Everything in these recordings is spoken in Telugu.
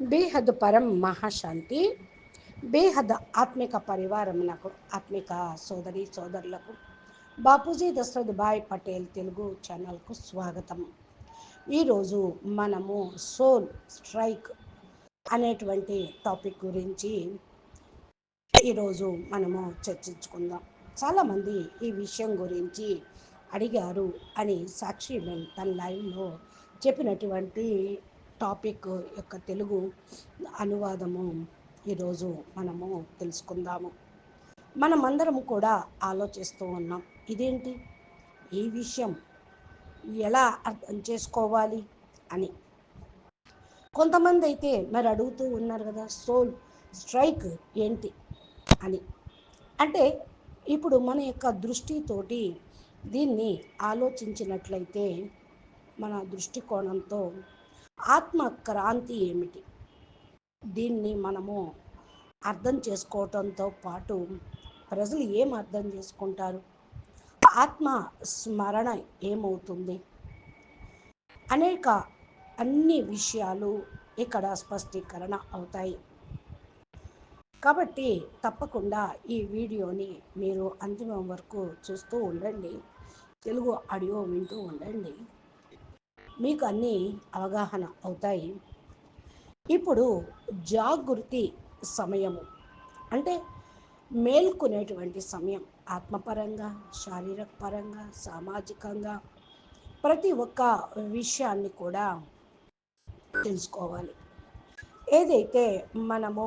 బేహద్ పరం మహాశాంతి బేహద్ ఆత్మిక పరివారమునకు ఆత్మిక సోదరి సోదరులకు బాపూజీ దశరథ్ భాయ్ పటేల్ తెలుగు ఛానల్కు స్వాగతం. ఈరోజు మనము సోల్ స్ట్రైక్ అనేటువంటి టాపిక్ గురించి ఈరోజు మనము చర్చించుకుందాం. చాలామంది ఈ విషయం గురించి అడిగారు అని సాక్షి తన లైవ్లో చెప్పినటువంటి టాపిక్ యొక్క తెలుగు అనువాదము ఈరోజు మనము తెలుసుకుందాము. మనమందరం కూడా ఆలోచిస్తూ ఉన్నాం ఇదేంటి? ఈ విషయం ఎలా అర్థం చేసుకోవాలి అని. కొంతమంది అయితే మరి అడుగుతూ ఉన్నారు కదా సోల్ స్ట్రైక్ ఏంటి? అని. అంటే ఇప్పుడు మన యొక్క దృష్టితోటి దీన్ని ఆలోచించినట్లయితే మన దృష్టికోణంతో ఆత్మక్రాంతి ఏమిటి? దీన్ని మనము అర్థం చేసుకోవటంతో పాటు ప్రజలు ఏం అర్థం చేసుకుంటారు? ఆత్మ స్మరణ ఏమవుతుంది? అనేక అన్ని విషయాలు ఇక్కడ స్పష్టీకరణ అవుతాయి. కాబట్టి తప్పకుండా ఈ వీడియోని మీరు అంతిమం వరకు చూస్తూ ఉండండి. తెలుగు ఆడియో వింటూ ఉండండి. మీకు అన్నీ అవగాహన అవుతాయి. ఇప్పుడు జాగృతి సమయము. అంటే మేల్కొనేటువంటి సమయం ఆత్మపరంగా శారీరక పరంగా సామాజికంగా ప్రతి ఒక్క విషయాన్ని కూడా తెలుసుకోవాలి. ఏదైతే మనము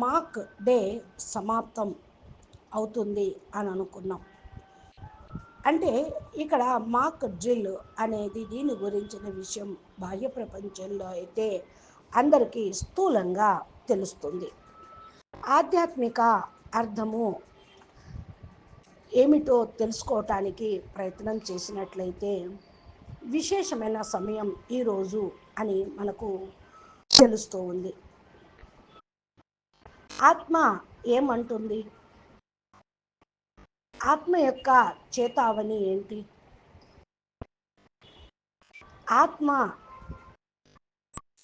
మాక్ డే సమాప్తం అవుతుంది అని అనుకున్నాం అంటే ఇక్కడ మాక్ డ్రిల్ అనేది దీని గురించిన విషయం బాహ్య ప్రపంచంలో అయితే అందరికీ స్థూలంగా తెలుస్తుంది. ఆధ్యాత్మిక అర్థము ఏమిటో తెలుసుకోవటానికి ప్రయత్నం చేసినట్లయితే విశేషమైన సమయం ఈరోజు అని మనకు తెలుస్తూ ఉంది. ఆత్మ ఏమంటుంది? ఆత్మ యొక్క చేతావని ఏంటి? ఆత్మ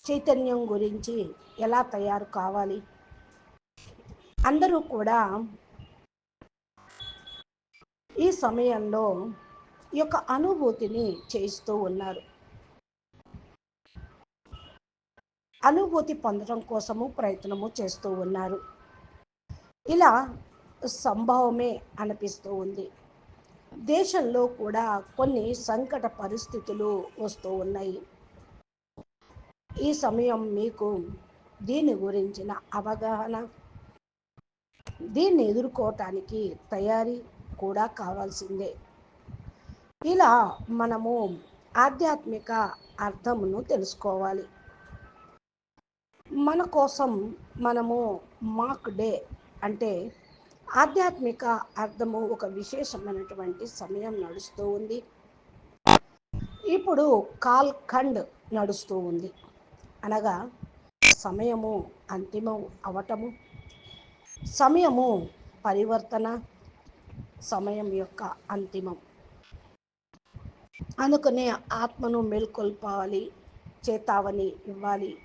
చైతన్యం గురించి ఎలా తయారు కావాలి? అందరూ కూడా ఈ సమయంలో ఈ యొక్క అనుభూతిని చేయిస్తూ ఉన్నారు. అనుభూతి పొందడం కోసము ప్రయత్నము చేస్తూ ఉన్నారు. ఇలా సంభవమే అనిపిస్తూ ఉంది. దేశంలో కూడా కొన్ని సంకట పరిస్థితులు వస్తూ ఉన్నాయి. ఈ సమయం మీకు దీని గురించిన అవగాహన దీన్ని ఎదుర్కోవటానికి తయారీ కూడా కావాల్సిందే. ఇలా మనము ఆధ్యాత్మిక అర్థమును తెలుసుకోవాలి. మన కోసం మనము మాక్ డే అంటే ఆధ్యాత్మిక అర్థము ఒక విశేషమైనటువంటి సమయం నడుస్తూ ఉంది. ఇప్పుడు కాల్ఖండ్ నడుస్తూ ఉంది. అనగా సమయము అంతిమం అవటము. సమయము పరివర్తన సమయం యొక్క అంతిమం. అందుకనే ఆత్మను మేల్కొల్పాలి చేతావని ఇవ్వాలి.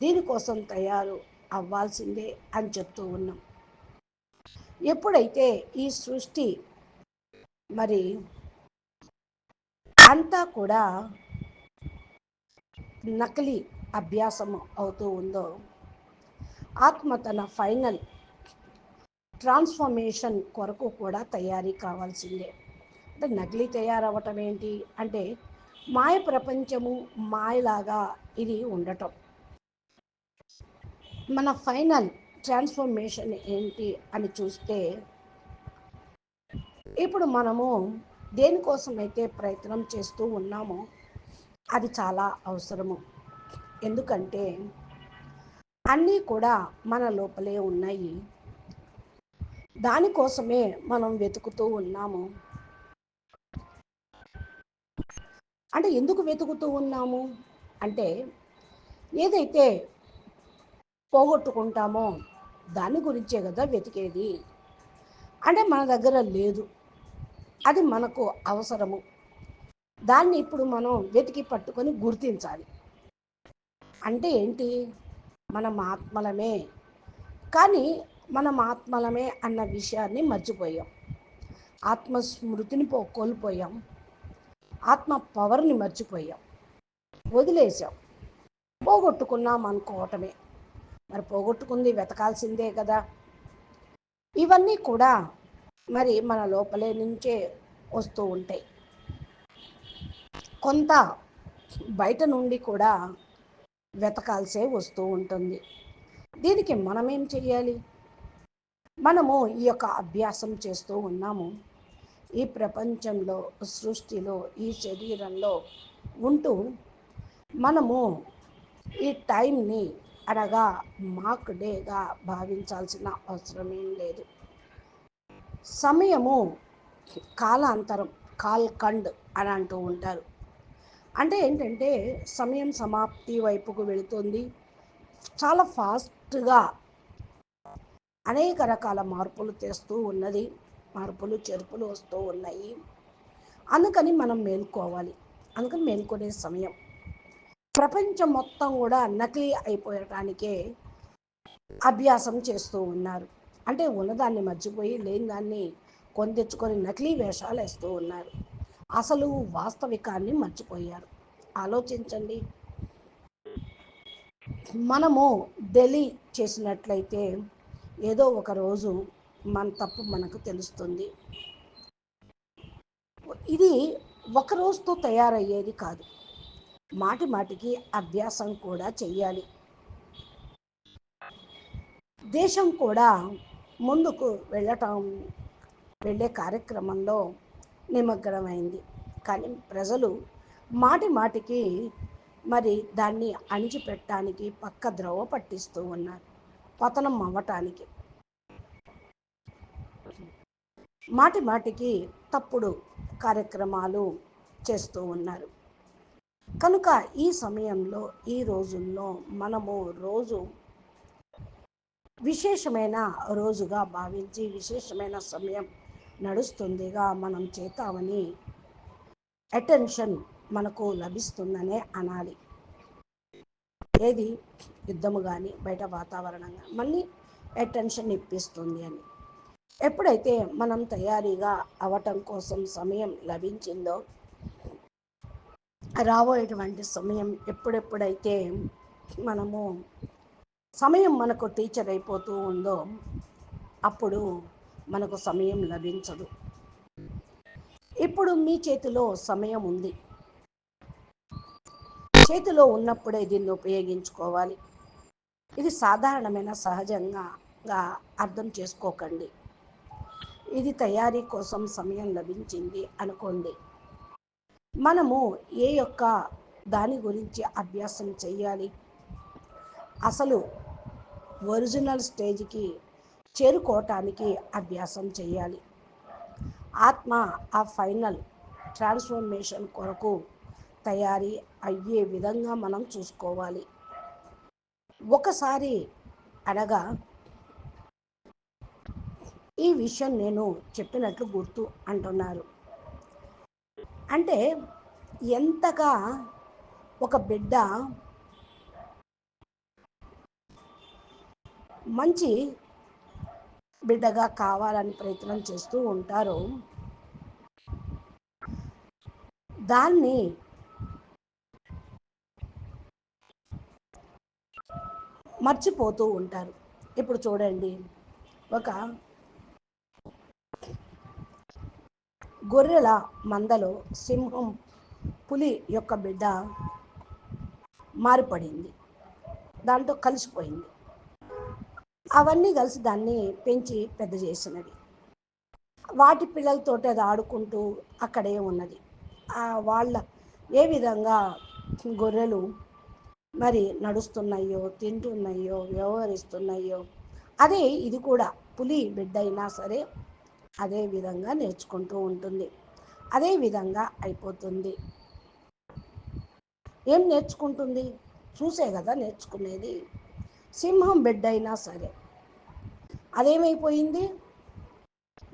దీనికోసం తయారు అవ్వాల్సిందే అని చెప్తూ ఉన్నాం. ఎప్పుడైతే ఈ సృష్టి మరి అంతా కూడా నకిలీ అభ్యాసం అవుతూ ఉందో ఆత్మ తన ఫైనల్ ట్రాన్స్ఫర్మేషన్ కొరకు కూడా తయారీ కావాల్సిందే. అంటే నకిలీ తయారవ్వటం ఏంటి? అంటే మాయ ప్రపంచము మాయలాగా ఇది ఉండటం. మన ఫైనల్ ట్రాన్స్ఫర్మేషన్ ఏంటి అని చూస్తే ఇప్పుడు మనము దేనికోసమైతే ప్రయత్నం చేస్తూ ఉన్నామో అది చాలా అవసరము. ఎందుకంటే అన్నీ కూడా మన లోపలే ఉన్నాయి. దానికోసమే మనం వెతుకుతూ ఉన్నాము. అంటే ఎందుకు వెతుకుతూ ఉన్నాము? అంటే ఏదైతే పోగొట్టుకుంటామో దాని గురించే కదా వెతికేది? అంటే మన దగ్గర లేదు. అది మనకు అవసరము. దాన్ని ఇప్పుడు మనం వెతికి పట్టుకొని గుర్తించాలి. అంటే ఏంటి? మనం ఆత్మలమే. కానీ మనం ఆత్మలమే అన్న విషయాన్ని మర్చిపోయాం. ఆత్మస్మృతిని పో కోల్పోయాం. ఆత్మ పవర్ని మర్చిపోయాం. వదిలేసాం పోగొట్టుకున్నాం అనుకోవటమే. మరి పోగొట్టుకుంది వెతకాల్సిందే కదా. ఇవన్నీ కూడా మరి మన లోపలే నుంచే వస్తూ ఉంటాయి. కొంత బయట నుండి కూడా వెతకాల్సే వస్తూ ఉంటుంది. దీనికి మనమేం చెయ్యాలి? మనము ఈ యొక్క అభ్యాసం చేస్తూ ఉన్నాము. ఈ ప్రపంచంలో సృష్టిలో ఈ శరీరంలో ఉంటూ మనము ఈ టైంని అనగా మాక్ డేగా భావించాల్సిన అవసరమేం లేదు. సమయము కాలాంతరం కాల్ కండ్ అని అంటూ ఉంటారు. అంటే ఏంటంటే సమయం సమాప్తి వైపుకు వెళుతుంది. చాలా ఫాస్ట్గా అనేక రకాల మార్పులు తెస్తూ ఉన్నది. మార్పులు చెరుపులు వస్తూ ఉన్నాయి. అందుకని మనం మేల్కోవాలి. అందుకని మేల్కొనే సమయం. ప్రపంచం మొత్తం కూడా నకిలీ అయిపోయటానికే అభ్యాసం చేస్తూ ఉన్నారు. అంటే ఉన్నదాన్ని మర్చిపోయి లేని దాన్ని కొందెచ్చుకొని నకిలీ వేషాలు వేస్తూ ఉన్నారు. అసలు వాస్తవికాన్ని మర్చిపోయారు. ఆలోచించండి. మనము ఢిల్లీ చేసినట్లయితే ఏదో ఒక రోజు మన తప్పు మనకు తెలుస్తుంది. ఇది ఒక రోజుతో తయారయ్యేది కాదు. మాటి మాటికి అభ్యాసం కూడా చేయాలి దేశం కూడా ముందుకు వెళ్ళటం వెళ్ళే కార్యక్రమంలో నిమగ్నమైంది. కానీ ప్రజలు మాటి మాటికి మరి దాన్ని అణిచిపెట్టడానికి పక్క ద్రవ పట్టిస్తూ ఉన్నారు. పతనం అవ్వటానికి. మాటి మాటికి తప్పుడు కార్యక్రమాలు చేస్తూ ఉన్నారు. కనుక ఈ సమయంలో ఈ రోజుల్లో మనము రోజు విశేషమైన రోజుగా భావించి విశేషమైన సమయం నడుస్తుందిగా మనం చేతామని అటెన్షన్ మనకు లభిస్తుందనే అనాలి. ఏది? యుద్ధము కానీ బయట వాతావరణం కానీ మళ్ళీ అటెన్షన్ ఇప్పిస్తుంది అని. ఎప్పుడైతే మనం తయారీగా అవటం కోసం సమయం లభించిందో రాబోయేటువంటి సమయం ఎప్పుడెప్పుడైతే మనము సమయం మనకు టీచర్ అయిపోతూ ఉందో అప్పుడు మనకు సమయం లభించదు. ఇప్పుడు మీ చేతిలో సమయం ఉంది. చేతిలో ఉన్నప్పుడే దీన్ని ఉపయోగించుకోవాలి. ఇది సాధారణమైన సహజంగా అర్థం చేసుకోకండి. ఇది తయారీ కోసం సమయం లభించింది అనుకోండి. మనము ఏ యొక్క దాని గురించి అభ్యాసం చేయాలి అసలు ఒరిజినల్ స్టేజ్కి చేరుకోవటానికి అభ్యాసం చేయాలి ఆత్మ ఆ ఫైనల్ ట్రాన్స్ఫర్మేషన్ కొరకు తయారీ అయ్యే విధంగా మనం చూసుకోవాలి. ఒకసారి అనగా ఈ విషయం నేను చెప్పినట్లు గుర్తు అంటున్నారు. అంటే ఎంతగా ఒక బిడ్డ మంచి బిడ్డగా కావాలని ప్రయత్నం చేస్తూ ఉంటారో దాన్ని మర్చిపోతూ ఉంటారు. ఇప్పుడు చూడండి ఒక గొర్రెల మందలో సింహం పులి యొక్క బిడ్డ మారిపడింది. దాంతో కలిసిపోయింది. అవన్నీ కలిసి దాన్ని పెంచి పెద్ద చేసినవి. వాటి పిల్లలతోటి అది ఆడుకుంటూ అక్కడే ఉన్నది. వాళ్ళ ఏ విధంగా గొర్రెలు మరి నడుస్తున్నాయో తింటున్నాయో వ్యవహరిస్తున్నాయో అదే ఇది కూడా పులి బిడ్డ అయినా సరే అదే విధంగా నేర్చుకుంటూ ఉంటుంది. అదే విధంగా అయిపోతుంది. ఏం నేర్చుకుంటుంది? చూసే కదా నేర్చుకునేది. సింహం బిడ్డ అయినా సరే. అదేమైపోయింది?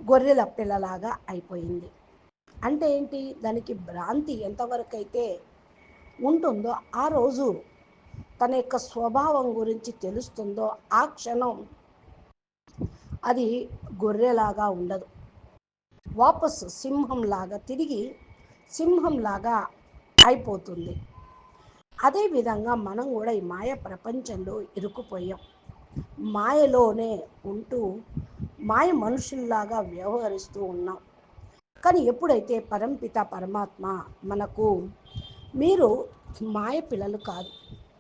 గొర్రెల పిల్లలాగా అయిపోయింది. అంటే ఏంటి? దానికి భ్రాంతి ఎంతవరకు అయితే ఉంటుందో ఆ రోజు తన యొక్క స్వభావం గురించి తెలుస్తుందో ఆ క్షణం అది గొర్రెలాగా ఉండదు. వాపసు సింహంలాగా తిరిగి సింహంలాగా అయిపోతుంది. అదేవిధంగా మనం కూడా ఈ మాయ ప్రపంచంలో ఇరుక్కుపోయాం. మాయలోనే ఉంటూ మాయ మనుషుల్లాగా వ్యవహరిస్తూ ఉన్నాం. కానీ ఎప్పుడైతే పరంపిత పరమాత్మ మనకు మీరు మాయ పిల్లలు కాదు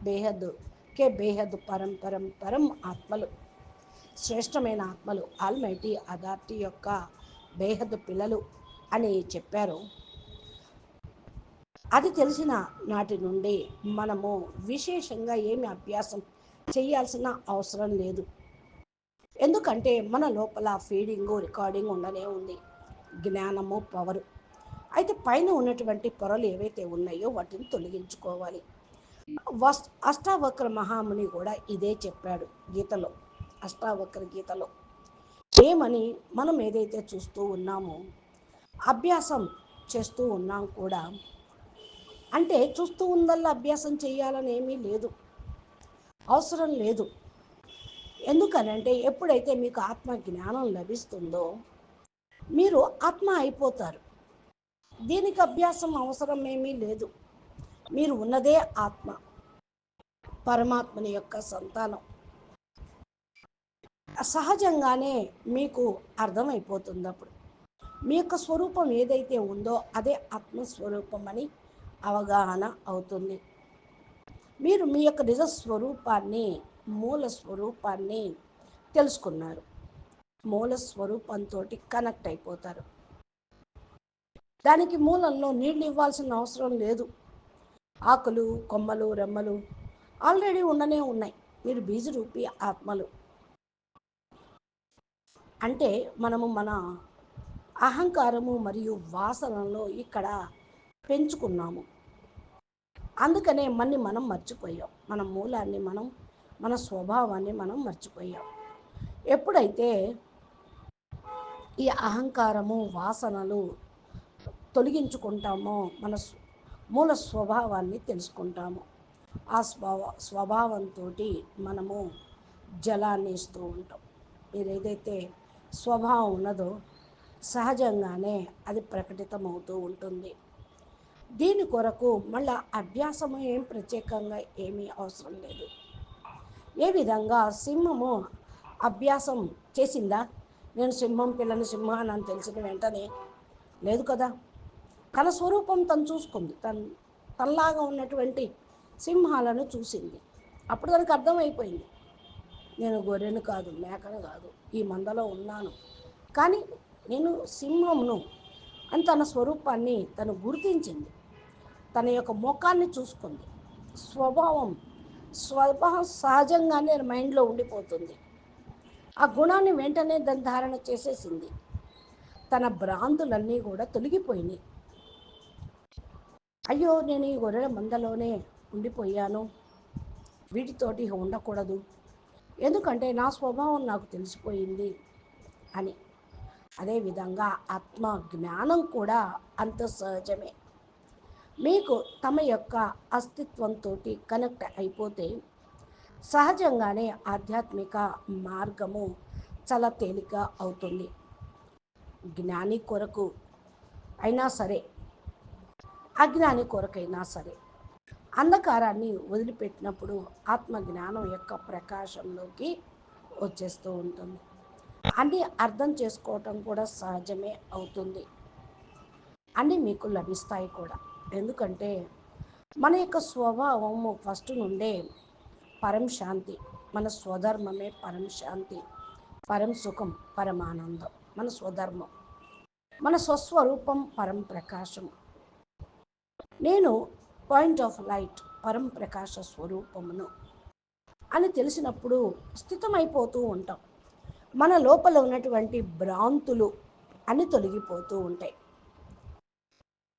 బేహద్ కే బేహద్ పరం పరం పరం ఆత్మలు శ్రేష్టమైన ఆత్మలు ఆల్మైటీ అథారిటీ యొక్క బేహద్ పిల్లలు అని చెప్పారు. అది తెలిసిన నాటి నుండి మనము విశేషంగా ఏమి అభ్యాసం చేయాల్సిన అవసరం లేదు. ఎందుకంటే మన లోపల ఫీడింగు రికార్డింగ్ ఉండనే ఉంది. జ్ఞానము పవరు. అయితే పైన ఉన్నటువంటి పొరలు ఏవైతే ఉన్నాయో వాటిని తొలగించుకోవాలి. వస్ అష్టావక్ర మహాముని కూడా ఇదే చెప్పాడు గీతలో. అష్టావక్ర గీతలో. ఏమని మనం ఏదైతే చూస్తూ ఉన్నామో అభ్యాసం చేస్తూ ఉన్నాం కూడా. అంటే చూస్తూ ఉందల్లా అభ్యాసం చేయాలని ఏమీ లేదు. అవసరం లేదు. ఎందుకనంటే ఎప్పుడైతే మీకు ఆత్మ జ్ఞానం లభిస్తుందో మీరు ఆత్మ అయిపోతారు. దీనికి అభ్యాసం అవసరం ఏమీ లేదు. మీరు ఉన్నదే ఆత్మ. పరమాత్మని యొక్క సంతానం. సహజంగానే మీకు అర్థమైపోతుంది అప్పుడు మీ యొక్క స్వరూపం ఏదైతే ఉందో అదే ఆత్మస్వరూపం అని అవగాహన అవుతుంది. మీరు మీ యొక్క నిజ స్వరూపాన్ని మూల స్వరూపాన్ని తెలుసుకున్నారు. మూల స్వరూపంతో కనెక్ట్ అయిపోతారు. దానికి మూలంలో నీళ్ళు ఇవ్వాల్సిన అవసరం లేదు. ఆకులు కొమ్మలు రెమ్మలు ఆల్రెడీ ఉండనే ఉన్నాయి. మీరు బీజరూపి ఆత్మలు. అంటే మనము మన అహంకారము మరియు వాసనలో ఇక్కడ పెంచుకున్నాము. అందుకనే మన్ని మనం మర్చిపోయాం. మన మూలాన్ని మనం మన స్వభావాన్ని మనం మర్చిపోయాం. ఎప్పుడైతే ఈ అహంకారము వాసనలు తొలగించుకుంటామో మన మూల స్వభావాన్ని తెలుసుకుంటాము. ఆ స్వభావ స్వభావంతో మనము జలాన్ని ఇస్తూ ఉంటాం. మీరు ఏదైతే స్వభావం ఉన్నదో సహజంగానే అది ప్రకటితమవుతూ ఉంటుంది. దీని కొరకు మళ్ళా అభ్యాసము ఏం ప్రత్యేకంగా ఏమీ అవసరం లేదు. ఏ విధంగా సింహము అభ్యాసం చేసిందా? నేను సింహం పిల్లని సింహాన్ని అని తెలిసిన వెంటనే లేదు కదా. తన స్వరూపం తను చూసుకుంది. తను తనలాగా ఉన్నటువంటి సింహాలను చూసింది. అప్పుడు దానికి అర్థమైపోయింది. నేను గొర్రెను కాదు మేకను కాదు ఈ మందలో ఉన్నాను. కానీ నేను సింహమును అని తన స్వరూపాన్ని తను గుర్తించింది. తన యొక్క ముఖాన్ని చూసుకుంది. స్వభావం స్వభావం సహజంగానే మైండ్లో ఉండిపోతుంది. ఆ గుణాన్ని వెంటనే దాని ధారణ చేసేసింది. తన భ్రాంతులన్నీ కూడా తొలగిపోయినాయి. అయ్యో నేను ఈ గొర్రెల మందలోనే ఉండిపోయాను. వీటితోటి ఉండకూడదు. ఎందుకంటే నా స్వభావం నాకు తెలిసిపోయింది అని. అదేవిధంగా ఆత్మ జ్ఞానం కూడా అంత సహజమే. మీకు తమ యొక్క అస్తిత్వంతో కనెక్ట్ అయిపోతే సహజంగానే ఆధ్యాత్మిక మార్గము చాలా తేలిక అవుతుంది. జ్ఞాని కొరకు అయినా సరే అజ్ఞాని కొరకైనా సరే అంధకారాన్ని వదిలిపెట్టినప్పుడు ఆత్మ జ్ఞానం యొక్క ప్రకాశంలోకి వచ్చేస్తూ ఉంటుంది. అన్నీ అర్థం చేసుకోవటం కూడా సహజమే అవుతుంది. అన్నీ మీకు లభిస్తాయి కూడా. ఎందుకంటే మన యొక్క స్వభావము ఫస్ట్ నుండే పరం శాంతి మన స్వధర్మమే పరం శాంతి పరం సుఖం పరమానందం మన స్వధర్మం మన స్వస్వరూపం పరం ప్రకాశం. నేను పాయింట్ ఆఫ్ లైట్ పరంప్రకాశ స్వరూపమును అని తెలిసినప్పుడు స్థితమైపోతూ ఉంటాం. మన లోపల ఉన్నటువంటి భ్రాంతులు అని తొలగిపోతూ ఉంటాయి.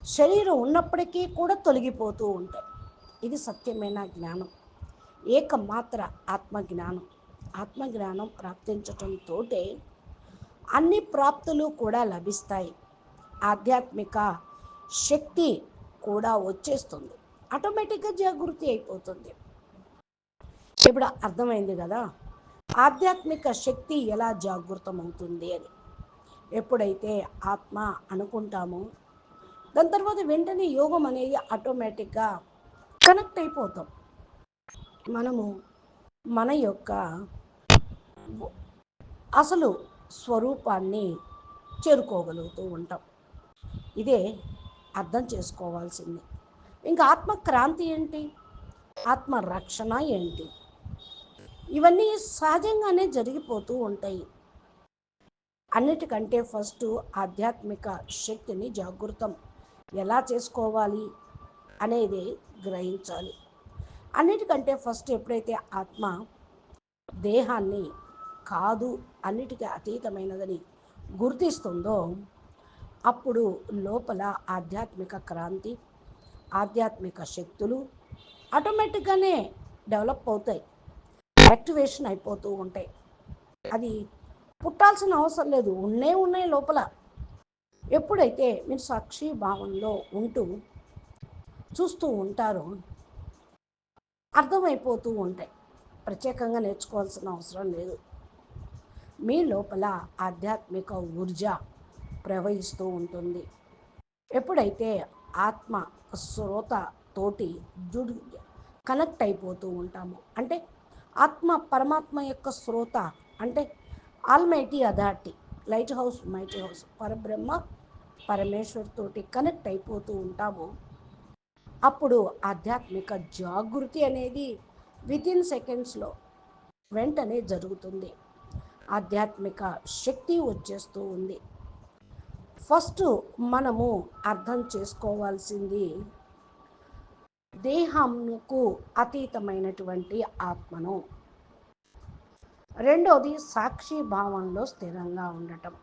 శరీరం ఉన్నప్పటికీ కూడా తొలగిపోతూ ఉంటాయి. ఇది సత్యమైన జ్ఞానం. ఏకమాత్ర ఆత్మజ్ఞానం. ఆత్మజ్ఞానం ప్రాప్తించటంతో అన్ని ప్రాప్తులు కూడా లభిస్తాయి. ఆధ్యాత్మిక శక్తి కూడా వచ్చేస్తుంది. ఆటోమేటిక్గా జాగృతి అయిపోతుంది. ఇప్పుడు అర్థమైంది కదా? ఆధ్యాత్మిక శక్తి ఎలా జాగృతమవుతుంది అని. ఎప్పుడైతే ఆత్మ అనుకుంటామో దాని తర్వాత వెంటనే యోగం అనేది ఆటోమేటిక్గా కనెక్ట్ అయిపోతాం. మనము మన యొక్క అసలు స్వరూపాన్ని చేరుకోగలుగుతూ ఉంటాం. ఇదే అర్థం చేసుకోవాల్సింది. ఇంకా ఆత్మక్రాంతి ఏంటి? ఆత్మరక్షణ ఏంటి? ఇవన్నీ సహజంగానే జరిగిపోతూ ఉంటాయి. అన్నిటికంటే ఫస్ట్ ఆధ్యాత్మిక శక్తిని జాగృతం. ఎలా చేసుకోవాలి అనేది గ్రహించాలి. అన్నిటికంటే ఫస్ట్ ఎప్పుడైతే ఆత్మ దేహాన్ని కాదు అన్నిటికీ అతీతమైనదని గుర్తిస్తుందో అప్పుడు లోపల ఆధ్యాత్మిక క్రాంతి ఆధ్యాత్మిక శక్తులు ఆటోమేటిక్గానే డెవలప్ అవుతాయి. యాక్టివేషన్ అయిపోతూ ఉంటాయి. అది పుట్టాల్సిన అవసరం లేదు. ఉన్నే ఉన్నాయి లోపల. ఎప్పుడైతే మీరు సాక్షి భావంలో ఉంటూ చూస్తూ ఉంటారో అర్థమైపోతూ ఉంటాయి. ప్రత్యేకంగా నేర్చుకోవాల్సిన అవసరం లేదు. మీ లోపల ఆధ్యాత్మిక ఊర్జ ప్రవహిస్తూ ఉంటుంది. ఎప్పుడైతే ఆత్మ శ్రోత తోటి జుడి కనెక్ట్ అయిపోతూ ఉంటాము. అంటే ఆత్మ పరమాత్మ యొక్క శ్రోత అంటే almighty authority light house mighty house పరబ్రహ్మ పరమేశ్వర్ తోటి కనెక్ట్ అయిపోతూ ఉంటాము. అప్పుడు ఆధ్యాత్మిక జాగృతి అనేది వితిన్ సెకండ్స్లో వెంటనే జరుగుతుంది. ఆధ్యాత్మిక శక్తి వచ్చేస్తూ ఉంది. ఫస్ట్ మనము అర్థం చేసుకోవాల్సింది దేహంకు అతీతమైనటువంటి ఆత్మను. రెండవది సాక్షి భావంలో స్థిరంగా ఉండటం.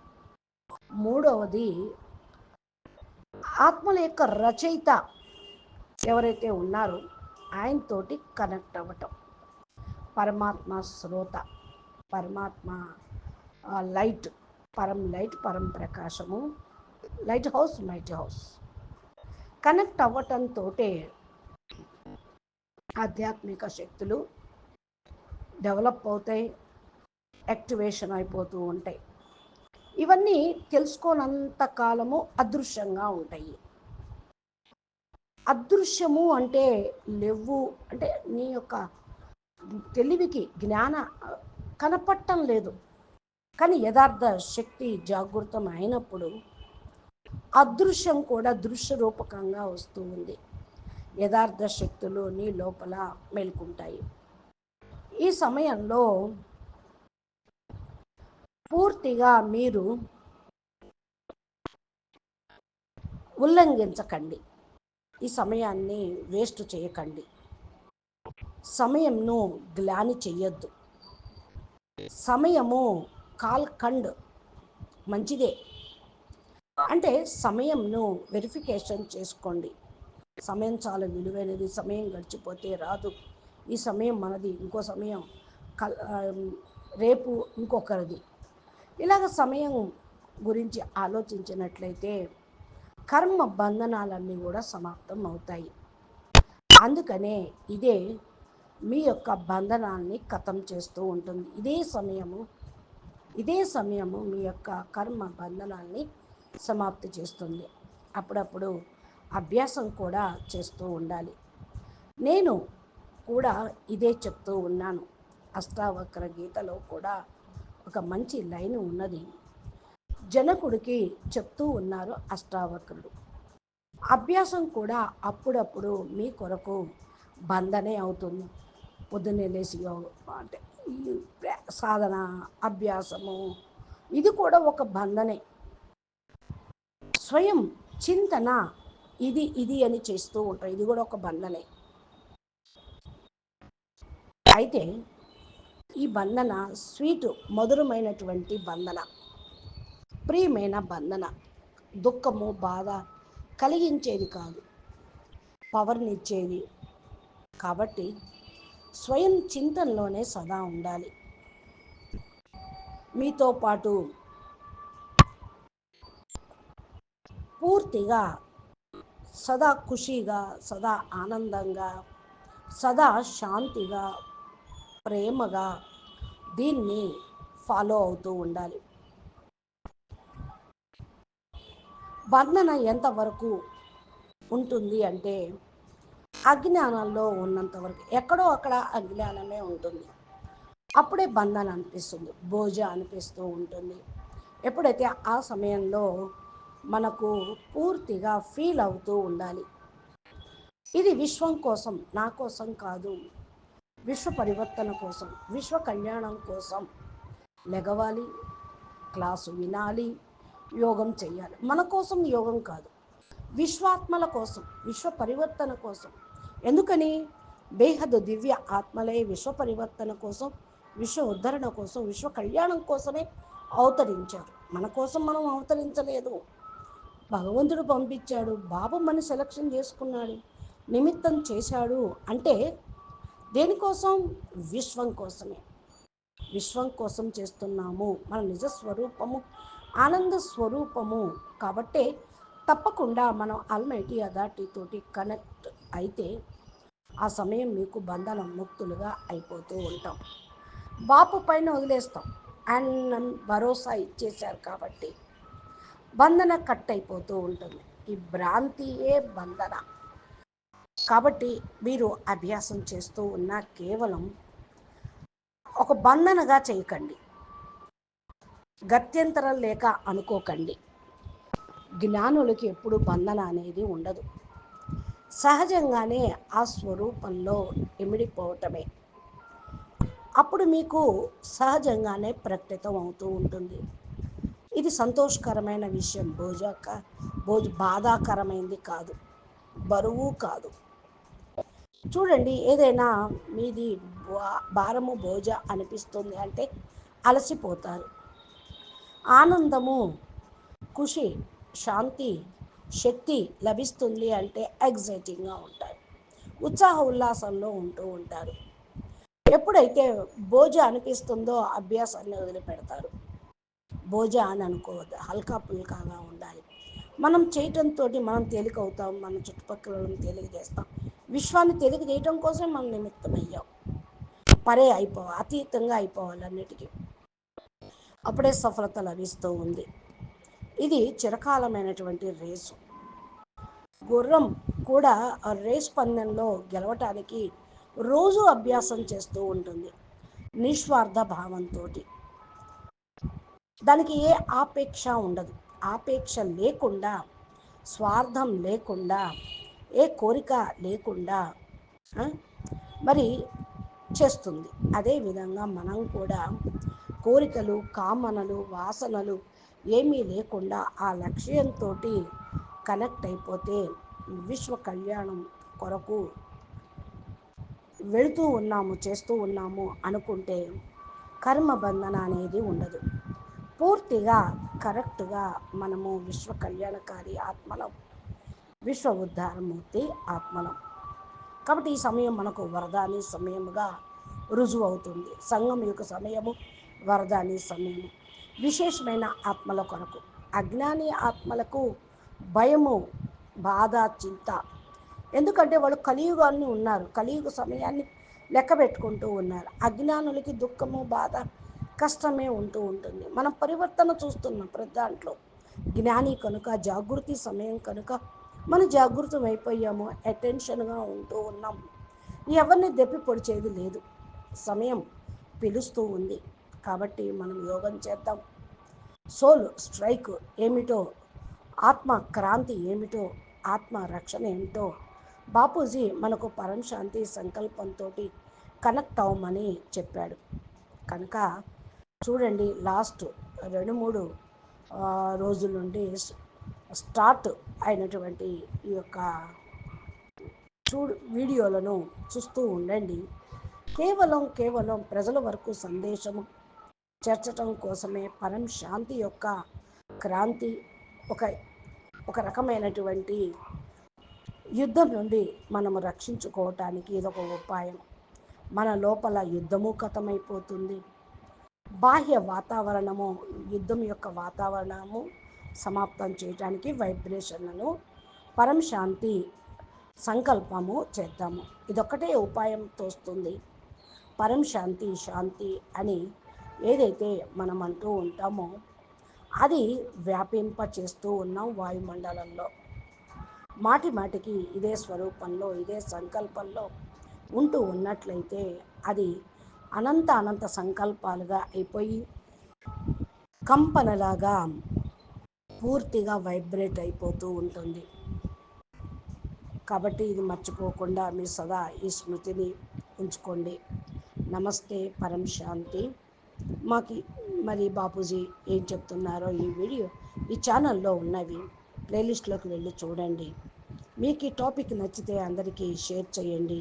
మూడవది ఆత్మల యొక్క రచయిత ఎవరైతే ఉన్నారో ఆయనతోటి కనెక్ట్ అవ్వటం. పరమాత్మ శ్రోత పరమాత్మ లైట్. పరం లైట్ పరం ప్రకాశము. Light house might house. Connect అవ్వటంతో ఆధ్యాత్మిక శక్తులు డెవలప్ అవుతాయి యాక్టివేషన్ అయిపోతూ ఉంటాయి. ఇవన్నీ తెలుసుకోనంత కాలము అదృశ్యంగా ఉంటాయి. అదృశ్యము అంటే లేవు అంటే నీ యొక్క తెలివికి జ్ఞాన కనపట్టం లేదు. కానీ యథార్థ శక్తి జాగృతం అయినప్పుడు అదృశ్యం కూడా దృశ్య రూపకంగా వస్తూ ఉంది. యథార్థ శక్తులు నీ లోపల మేల్కుంటాయి. ఈ సమయంలో పూర్తిగా మీరు ఉల్లంఘించకండి. ఈ సమయాన్ని వేస్ట్ చేయకండి. సమయంను గ్లాని చెయ్యొద్దు సమయము కాల్ఖండ్ మంచిదే. అంటే సమయంను వెరిఫికేషన్ చేసుకోండి. సమయం చాలా విలువైనది. సమయం గడిచిపోతే రాదు. ఈ సమయం మనది ఇంకో సమయం కల్ రేపు ఇంకొకరిది. ఇలాగ సమయం గురించి ఆలోచించినట్లయితే కర్మ బంధనాలన్నీ కూడా సమాప్తం అవుతాయి. అందుకనే ఇదే మీ యొక్క బంధనాన్ని కథం చేస్తూ ఉంటుంది. ఇదే సమయము ఇదే సమయము మీ యొక్క కర్మ బంధనాన్ని సమాప్తి చేస్తుంది. అప్పుడప్పుడు అభ్యాసం కూడా చేస్తూ ఉండాలి. నేను కూడా ఇదే చెప్తూ ఉన్నాను. అష్టావక్ర గీతలో కూడా ఒక మంచి లైన్ ఉన్నది. జనకుడికి చెప్తూ ఉన్నారు అష్టావక్రుడు. అభ్యాసం కూడా అప్పుడప్పుడు మీ కొరకు బంధనే అవుతుంది. పొద్దున్నే లేచి అంటే ఈ సాధన అభ్యాసము. ఇది కూడా ఒక బంధనే. స్వయం చింతన ఇది ఇది అని చేస్తూ ఉంటారు. ఇది కూడా ఒక బంధనే. అయితే ఈ బంధన స్వీటు మధురమైనటువంటి బంధన ప్రియమైన బంధన దుఃఖము బాధ కలిగించేది కాదు. పవర్నిచ్చేది కాబట్టి స్వయం చింతనలోనే సదా ఉండాలి. మీతో పాటు పూర్తిగా సదా ఖుషీగా సదా ఆనందంగా సదా శాంతిగా ప్రేమగా దీన్ని ఫాలో అవుతూ ఉండాలి. వర్ణన ఎంతవరకు ఉంటుంది అంటే అజ్ఞానంలో ఉన్నంత వరకు ఎక్కడో అక్కడ అజ్ఞానమే ఉంటుంది. అప్పుడే బంధన అనిపిస్తుంది భోజ అనిపిస్తూ ఉంటుంది. ఎప్పుడైతే ఆ సమయంలో మనకు పూర్తిగా ఫీల్ అవుతూ ఉండాలి. ఇది విశ్వం కోసం నా కోసం కాదు. విశ్వ పరివర్తన కోసం విశ్వ కళ్యాణం కోసం లెగవాలి క్లాసు వినాలి యోగం చేయాలి మన కోసం యోగం కాదు. విశ్వాత్మల కోసం విశ్వ పరివర్తన కోసం ఎందుకని? బేహద్ దివ్య ఆత్మలే విశ్వ పరివర్తన కోసం విశ్వ ఉద్ధరణ కోసం విశ్వ కళ్యాణం కోసమే అవతరించారు. మన కోసం మనం అవతరించలేదు. భగవంతుడు పంపించాడు బాబు మన సెలక్షన్ చేసుకున్నాడు నిమిత్తం చేశాడు అంటే దేనికోసం? విశ్వం కోసమే. విశ్వం కోసం చేస్తున్నాము. మన నిజ స్వరూపము ఆనంద స్వరూపము. కాబట్టే తప్పకుండా మనం అల్మైటీ అథారిటీతోటి కనెక్ట్ అయితే ఆ సమయం మీకు బంధన ముక్తులుగా అయిపోతూ ఉంటాం. బాపు పైన వదిలేస్తాం. ఆయన భరోసా ఇచ్చేశారు కాబట్టి బంధన కట్ అయిపోతూ ఉంటుంది. ఈ భ్రాంతియే బంధన. కాబట్టి మీరు అభ్యాసం చేస్తూ ఉన్న కేవలం ఒక బంధనగా చేయకండి. గత్యంతరం లేక అనుకోకండి. జ్ఞానులకి ఎప్పుడు బంధన అనేది ఉండదు. సహజంగానే ఆ స్వరూపంలో ఇమిడిపోవటమే అప్పుడు మీకు సహజంగానే ప్రకటితం అవుతూ ఉంటుంది. ఇది సంతోషకరమైన విషయం. భోజక భోజ బాధాకరమైంది కాదు. బరువు కాదు. చూడండి ఏదైనా మీది భారము భోజ అనిపిస్తుంది అంటే అలసిపోతారు. ఆనందము ఖుషి శాంతి శక్తి లభిస్తుంది అంటే ఎగ్జైటింగ్గా ఉంటారు. ఉత్సాహ ఉల్లాసంలో ఉంటూ ఉంటారు. ఎప్పుడైతే భోజ అనిపిస్తుందో అభ్యాసాన్ని వదిలిపెడతారు. భోజ అని అనుకోవద్దు హల్కా పుల్కాగా ఉండాలి. మనం చేయటంతో మనం తేలిక అవుతాం మన చుట్టుపక్కల తేలిక చేస్తాం. విశ్వాన్ని తేలిక చేయటం కోసం మనం నిమిత్తమయ్యాం. పరే అయిపోవాలి అతీతంగా అయిపోవాలి అన్నిటికీ అప్పుడే సఫలత లభిస్తూ ఉంది. ఇది చిరకాలమైనటువంటి రేసు. గుర్రం కూడా ఆ రేస్ పందెంలో గెలవటానికి రోజు అభ్యాసం చేస్తూ ఉంటుంది నిస్వార్థ భావంతో దానికి ఏ ఆపేక్ష ఉండదు. ఆపేక్ష లేకుండా స్వార్థం లేకుండా ఏ కోరిక లేకుండా మరి చేస్తుంది. అదేవిధంగా మనం కూడా కోరికలు కామనలు వాసనలు ఏమీ లేకుండా ఆ లక్ష్యంతో కనెక్ట్ అయిపోతే విశ్వ కళ్యాణం కొరకు వెళుతూ ఉన్నాము చేస్తూ ఉన్నాము అనుకుంటే కర్మబంధన అనేది ఉండదు. పూర్తిగా కరెక్ట్గా మనము విశ్వ కళ్యాణకారి ఆత్మలం విశ్వ ఉద్ధారమూర్తి ఆత్మలం. కాబట్టి ఈ సమయం మనకు వరదాని సమయముగా రుజువు అవుతుంది. సంఘం యొక్క సమయము వరదాని సమయము. విశేషమైన ఆత్మల కొరకు అజ్ఞాని ఆత్మలకు భయము బాధ చింత. ఎందుకంటే వాళ్ళు కలియుగాన్ని ఉన్నారు. కలియుగ సమయాన్ని లెక్క పెట్టుకుంటూ ఉన్నారు. అజ్ఞానులకి దుఃఖము బాధ కష్టమే ఉంటూ ఉంటుంది. మనం పరివర్తన చూస్తున్నాం ప్రతి దాంట్లో. జ్ఞాని కనుక జాగృతి సమయం కనుక మనం జాగృతం అయిపోయాము అటెన్షన్గా ఉంటూ ఉన్నాం. ఎవరిని దెప్పి పొడిచేది లేదు. సమయం పిలుస్తూ ఉంది. కాబట్టి మనం యోగం చేద్దాం. సోల్ స్ట్రైక్ ఏమిటో? ఆత్మ క్రాంతి ఏమిటో? ఆత్మ రక్షణ ఏమిటో? బాపూజీ మనకు పరం శాంతి సంకల్పంతో కనెక్ట్ అవ్వమని చెప్పాడు. కనుక చూడండి లాస్ట్ రెండు మూడు రోజుల నుండి స్టార్ట్ అయినటువంటి ఈ యొక్క చూడు వీడియోలను చూస్తూ ఉండండి. కేవలం కేవలం ప్రజల వరకు సందేశము చేర్చటం కోసమే పరం శాంతి యొక్క క్రాంతి ఒక ఒక రకమైనటువంటి యుద్ధం నుండి మనము రక్షించుకోవటానికి ఇదొక ఉపాయం. మన లోపల యుద్ధము కథమైపోతుంది. బాహ్య వాతావరణము యుద్ధం యొక్క వాతావరణము సమాప్తం చేయడానికి వైబ్రేషన్లను పరం శాంతి సంకల్పము చేద్దాము. ఇదొక్కటే ఉపాయం తోస్తుంది. పరం శాంతి శాంతి అని ఏదైతే మనం అంటూ ఉంటామో అది వ్యాపింప చేస్తూ ఉన్నాం వాయుమండలంలో. మాటి మాటికి ఇదే స్వరూపంలో ఇదే సంకల్పంలో ఉంటూ ఉన్నట్లయితే అది అనంత అనంత సంకల్పాలుగా అయిపోయి కంపనలాగా పూర్తిగా వైబ్రేట్ అయిపోతూ ఉంటుంది. కాబట్టి ఇది మర్చిపోకుండా మీరు సదా ఈ స్మృతిని ఉంచుకోండి. నమస్తే పరం శాంతి మాకి మరి బాపూజీ ఏం చెప్తున్నారో ఈ వీడియో ఈ ఛానల్లో ఉన్నవి ప్లేలిస్ట్లోకి వెళ్ళి చూడండి. మీకు ఈ టాపిక్ నచ్చితే అందరికీ షేర్ చేయండి.